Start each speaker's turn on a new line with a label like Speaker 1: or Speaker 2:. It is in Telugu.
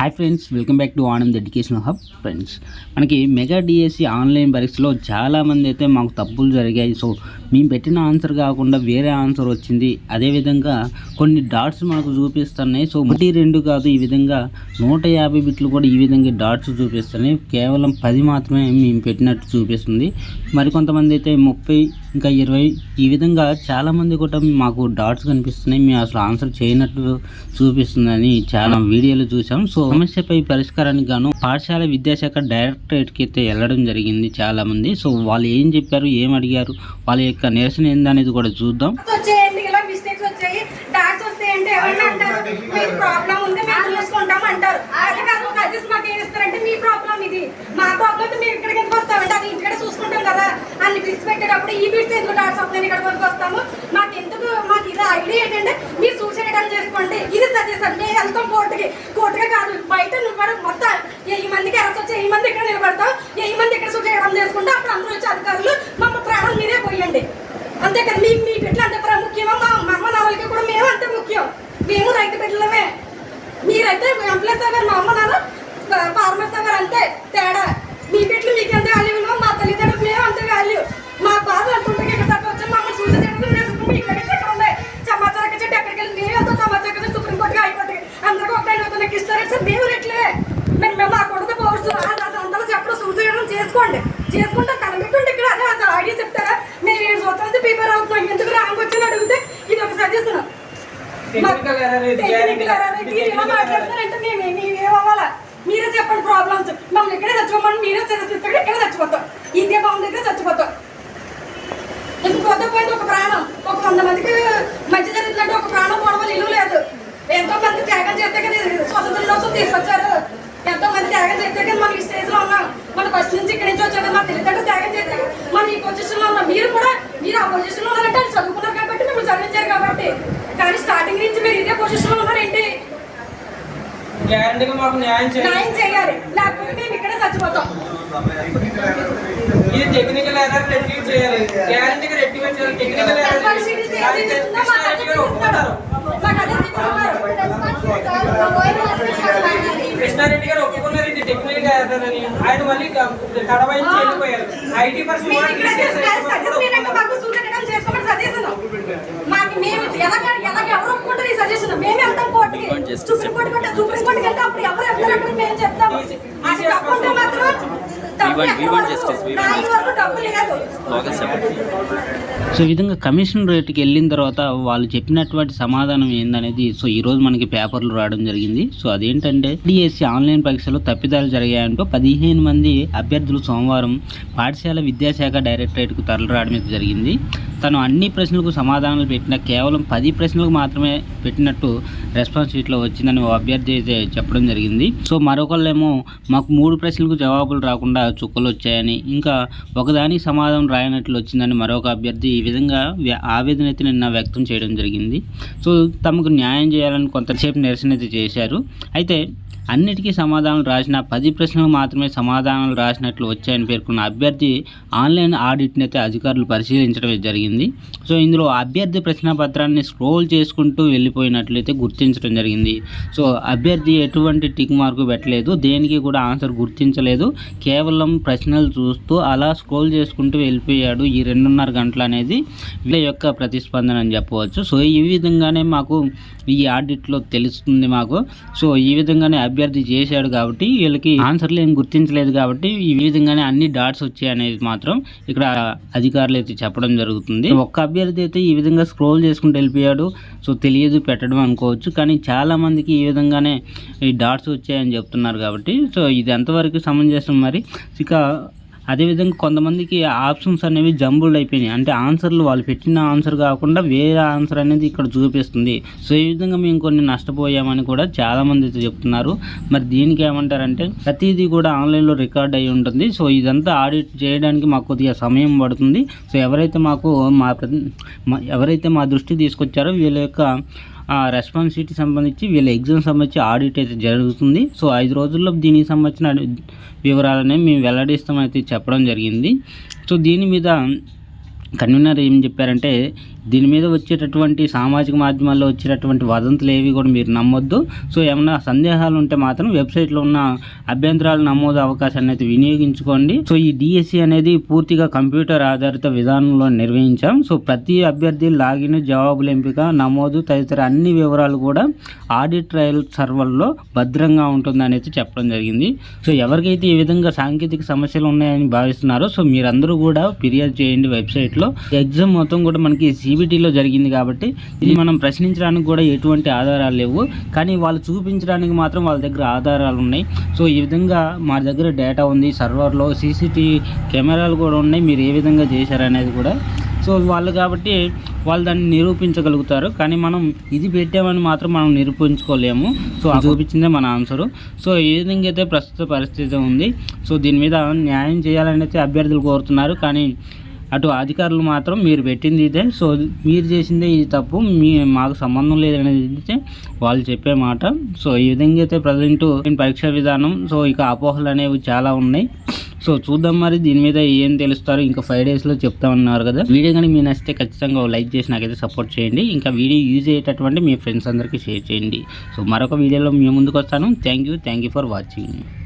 Speaker 1: Hi friends welcome back to Anand educational hub friends మనకి మెగా డిఎస్సి ఆన్లైన్ పరీక్షలో చాలామంది అయితే మాకు తప్పులు జరిగాయి. సో మేము పెట్టిన ఆన్సర్ కాకుండా వేరే ఆన్సర్ వచ్చింది. అదేవిధంగా కొన్ని డాట్స్ మనకు చూపిస్తున్నాయి. సో ఒకటి రెండు కాదు ఈ విధంగా నూట యాభై బిట్లు కూడా ఈ విధంగా డాట్స్ చూపిస్తున్నాయి. కేవలం పది మాత్రమే మేము పెట్టినట్టు చూపిస్తుంది. మరికొంతమంది అయితే ముప్పై ఇంకా ఇరవై ఈ విధంగా చాలామంది కూడా మాకు డాట్స్ కనిపిస్తున్నాయి. మేము అసలు ఆన్సర్ చేయనట్టు చూపిస్తుందని చాలా వీడియోలు చూసాం. సో సమస్యపై పరిష్కారానికి గాను పాఠశాల విద్యాశాఖ డైరెక్టరేట్కి అయితే వెళ్ళడం జరిగింది చాలా మంది సో వాళ్ళు ఏం చెప్పారు ఏం అడిగారు వాళ్ళ యొక్క నిరసన ఏందనేది కూడా చూద్దాం.
Speaker 2: మాకు ఎందుకు పెట్టేటప్పుడు ఈ బిట్స్ ఎందుకు డాట్స్ ఇక్కడ మాకు ఎందుకు మాకు ఇది ఐడియా ఏంటంటే మీరు సూచన చేసుకోండి. ఇది సజెషన్ మేము వెళ్తాం కోర్టుకి కోర్టుగా కాదు బయట నువ్వు మొత్తం వెయ్యి మందికి అరెస్ట్ వచ్చి వెయ్యి మంది ఇక్కడ నిలబడతాం వెయ్యి మంది ఇక్కడ సూసైడ్ అటెంప్ట్ చేసుకుంటే అప్పుడు అందరూ వచ్చి అధికారులు మమ్మల్ని ప్రాణం మీరే పోయండి అంతే కదా మీ మీ బిడ్డలు అంత ప్రాముఖ్యమా మా మా అమ్మ నాన్నలకి కూడా మేము అంతే ముఖ్యం మేము రైతు బిడ్డలమే మీరైతే సాగర్ మా అమ్మ నాన్న ఫార్మర్ సాగర్ అంతే తేడా. మీ బిడ్డలు మీకు ఎంత వాల్యూ ఉన్నా మా తల్లిదండ్రులకు మేము అంతే వాల్యూ మా బాధ అంటుంటే ఇక్కడ దాకా వచ్చి మమ్మల్ని సూసైడ్ చేయడం ఇక్కడ ఎక్కడ ఉన్నాయి? సమాచారం చెట్టు ఎక్కడికి వెళ్ళి మేము సమాచారం చెట్టు సుప్రీంకోర్టుకి హైకోర్టుకి? అందరికీ ఒకటే అవుతున్న ఇస్తారు? సార్ మేము రెట్లే. మేము మేము మా కొడుకు పోవచ్చు. అంతలో చెప్పడం సూసైడ్ చేసుకోండి. చేసుకుంటే కనిపెట్టుండి ఇక్కడ అదే అసలు ఐడియా చెప్తారా? మేము ఏడు సంవత్సరాలు ప్రిపేర్ అవుతున్నాం. ఎందుకు రాంగ్ అడిగితే ఇది ఒక సజెషన్
Speaker 3: టెక్నికల్ ఎర్రర్ ఇది
Speaker 2: టెక్నికల్ ఎర్రర్ ఇది ఇలా మాట్లాడుతున్నారంటే మేము మేము ఏమవ్వాలా మీరే చెప్పండి ప్రాబ్లమ్స్ మమ్మల్ని ఇక్కడే చచ్చిపోమని మీరే చదివిస్తాడు ఇక్కడే చచ్చిపోతాం? ఇండియా బాగుంది దగ్గర చచ్చిపోతాం. ఇంకొద్ద పోయింది ఒక ప్రాణం? ఒక వంద మందికి మంచి జరుగుతున్నట్టు ఒక ప్రాణం పోవడం ఇల్లు లేదు. ఎంతో మంది త్యాగం చేస్తే కదా ఈ స్వతంత్ర దినోత్సవం తీసుకొచ్చారు. ఎంతో మంది త్యాగం చేస్తే కదా మనం ఈ స్టేజ్లో ఉన్నాం. మన ఫస్ట్ నుంచి ఇక్కడి నుంచి వచ్చాడు మన తెలియదు త్యాగం చేస్తే మనం ఈ పొజిషన్లో ఉన్నాం. మీరు కూడా మీరు ఆ పొజిషన్లో ఉన్నారంటే వాళ్ళు చదువుకున్నారు కాబట్టి మిమ్మల్ని చదివించారు కాబట్టి కానీ స్టార్టింగ్ నుంచి మీరు ఇదే పొజిషన్లో ఉన్నారేంటి
Speaker 3: గ్యారంటీగా మాకు న్యాయం చేయాలి.
Speaker 2: న్యాయం చేయాలి. లేకపోతే మేము ఇక్కడే చచ్చిపోతాం.
Speaker 3: ఇది టెక్నికల్ ఎర్రర్ చేయాలి. గ్యారంటీగా చేయాలి. Technical error. కృష్ణారెడ్డి గారు ఒప్పుకున్నారు టెక్నికల్ ఎర్రర్ అని ఆయన మళ్ళీ తడవాయించి వెళ్ళిపోయారు. ఐటీ పర్సన్
Speaker 2: సుప్రీం కోర్టు కంటే సుప్రీం కోర్టుకి. వెళ్తే అప్పుడు ఎవరు వెళ్తారు మేము చెప్తాము. మాత్రం
Speaker 1: సో ఈ విధంగా కమిషన్ రేటుకి వెళ్ళిన తర్వాత వాళ్ళు చెప్పినటువంటి సమాధానం ఏందనేది సో ఈ రోజు మనకి పేపర్లు రావడం జరిగింది. సో అదేంటంటే డిఎస్సి ఆన్లైన్ పరీక్షలో తప్పిదాలు జరిగాయంటూ పదిహేను మంది అభ్యర్థులు సోమవారం పాఠశాల విద్యాశాఖ డైరెక్టరేట్కు తరలిరావడం జరిగింది. తను అన్ని ప్రశ్నలకు సమాధానాలు పెట్టిన కేవలం పది ప్రశ్నలకు మాత్రమే పెట్టినట్టు రెస్పాన్స్ షీట్లో వచ్చిందని ఓ అభ్యర్థి అయితే చెప్పడం జరిగింది. సో మరొకళ్ళేమో మాకు మూడు ప్రశ్నలకు జవాబులు రాకుండా చుక్కలు వచ్చాయని ఇంకా ఒకదానికి సమాధానం రాయనట్లు వచ్చిందని మరొక అభ్యర్థి ఈ విధంగా ఆవేదన అయితే నిన్న వ్యక్తం చేయడం జరిగింది. సో తమకు న్యాయం చేయాలని కొంతసేపు నిరసన అయితే చేశారు. అయితే అన్నిటికీ సమాధానాలు రాసిన పది ప్రశ్నలు మాత్రమే సమాధానాలు రాసినట్లు వచ్చాయని పేర్కొన్న అభ్యర్థి ఆన్లైన్ ఆడిట్ని అయితే అధికారులు పరిశీలించడం జరిగింది. సో ఇందులో అభ్యర్థి ప్రశ్న పత్రాన్ని స్క్రోల్ చేసుకుంటూ వెళ్ళిపోయినట్లయితే గుర్తించడం జరిగింది. సో అభ్యర్థి ఎటువంటి టిక్ మార్కు పెట్టలేదు. దేనికి కూడా ఆన్సర్ గుర్తించలేదు. కేవలం ప్రశ్నలు చూస్తూ అలా స్క్రోల్ చేసుకుంటూ వెళ్ళిపోయాడు ఈ రెండున్నర గంటలు అనేది. వీళ్ళ యొక్క ప్రతిస్పందన అని చెప్పవచ్చు. సో ఈ విధంగానే మాకు ఈ ఆడిట్లో తెలుస్తుంది మాకు. సో ఈ విధంగానే అభ్యర్థి చేశాడు కాబట్టి వీళ్ళకి ఆన్సర్లు ఏం గుర్తించలేదు కాబట్టి ఈ విధంగానే అన్ని డాట్స్ వచ్చాయి అనేది మాత్రం ఇక్కడ అధికారులు అయితే చెప్పడం జరుగుతుంది. ఒక్క అభ్యర్థి అయితే ఈ విధంగా స్క్రోల్ చేసుకుంటూ వెళ్ళిపోయాడు. సో తెలియదు పెట్టడం అనుకోవచ్చు. కానీ చాలా మందికి ఈ విధంగానే ఈ డాట్స్ వచ్చాయని చెప్తున్నారు కాబట్టి. సో ఇది ఎంతవరకు సమంజసం మరి? ఇక అదేవిధంగా కొంతమందికి ఆప్షన్స్ అనేవి జంబుల్డ్ అయిపోయినాయి. అంటే ఆన్సర్లు వాళ్ళు పెట్టిన ఆన్సర్ కాకుండా వేరే ఆన్సర్ అనేది ఇక్కడ చూపిస్తుంది. సో ఈ విధంగా మేము కొన్ని నష్టపోయామని కూడా చాలామంది అయితే చెప్తున్నారు. మరి దీనికి ఏమంటారంటే ప్రతిదీ కూడా ఆన్లైన్లో రికార్డ్ అయి ఉంటుంది. సో ఇదంతా ఆడిట్ చేయడానికి మాకు కొద్దిగా సమయం పడుతుంది. సో ఎవరైతే మాకు మా ప్రతి- మా- ఎవరైతే మా దృష్టి తీసుకొచ్చారో వీళ్ళ యొక్క ఆ రెస్పాన్సిబిలిటీ సంబంధించి వీళ్ళ ఎగ్జామ్ సంబంధించి ఆడిట్ అయితే జరుగుతుంది. సో ఐదు రోజుల్లో దీనికి సంబంధించిన వివరాలని మేము వెల్లడిస్తామైతే చెప్పడం జరిగింది. సో దీని మీద కన్వీనర్ ఏం చెప్పారంటే దీని మీద వచ్చేటటువంటి సామాజిక మాధ్యమాల్లో వచ్చేటటువంటి వదంతులు ఏవి కూడా మీరు నమ్మొద్దు. సో ఏమైనా సందేహాలు ఉంటే మాత్రం వెబ్సైట్లో ఉన్న అభ్యంతరాలు నమోదు అవకాశాన్ని అయితే వినియోగించుకోండి. సో ఈ డిఎస్సి అనేది పూర్తిగా కంప్యూటర్ ఆధారిత విధానంలో నిర్వహించాం. సో ప్రతి అభ్యర్థి లాగిన్ జవాబుల ఎంపిక నమోదు తదితర అన్ని వివరాలు కూడా ఆడిట్ ట్రయల్ సర్వర్లో భద్రంగా ఉంటుంది అనేది చెప్పడం జరిగింది. సో ఎవరికైతే ఈ విధంగా సాంకేతిక సమస్యలు ఉన్నాయని భావిస్తున్నారో సో మీరందరూ కూడా ఫిర్యాదు చేయండి వెబ్సైట్లో. ఎగ్జామ్ మొత్తం కూడా మనకి సిబిటీలో జరిగింది కాబట్టి ఇది మనం ప్రశ్నించడానికి కూడా ఎటువంటి ఆధారాలు లేవు. కానీ వాళ్ళు చూపించడానికి మాత్రం వాళ్ళ దగ్గర ఆధారాలు ఉన్నాయి. సో ఈ విధంగా మా దగ్గర డేటా ఉంది. సర్వర్లో సీసీటీవీ కెమెరాలు కూడా ఉన్నాయి. మీరు ఏ విధంగా చేశారనేది కూడా. సో వాళ్ళు కాబట్టి వాళ్ళు దాన్ని నిరూపించగలుగుతారు. కానీ మనం ఇది పెట్టామని మాత్రం మనం నిరూపించుకోలేము. సో అది చూపించిందే మన ఆన్సరు. సో ఏ విధంగా అయితే ప్రస్తుత పరిస్థితి ఉంది. సో దీని మీద న్యాయం చేయాలని అయితే అభ్యర్థులు కోరుతున్నారు. కానీ అటు అధికారులు మాత్రం మీరు పెట్టింది ఇదే. సో మీరు చేసిందే ఇది తప్పు. మీ మాకు సంబంధం లేదనేది అయితే వాళ్ళు చెప్పే మాట. సో ఈ విధంగా అయితే ప్రజెంట్ పరీక్షా విధానం సో ఇక అపోహలు అనేవి చాలా ఉన్నాయి. సో చూద్దాం మరి దీని మీద ఏం తెలుస్తారు. ఇంకా ఫైవ్ డేస్లో చెప్తామన్నారు కదా. వీడియో కానీ మీ నచ్చితే ఖచ్చితంగా లైక్ చేసి నాకైతే సపోర్ట్ చేయండి. ఇంకా వీడియో యూజ్ అయ్యేటటువంటి మీ ఫ్రెండ్స్ అందరికీ షేర్ చేయండి. సో మరొక వీడియోలో మీ ముందుకు వస్తాను. Thank you thank you for watching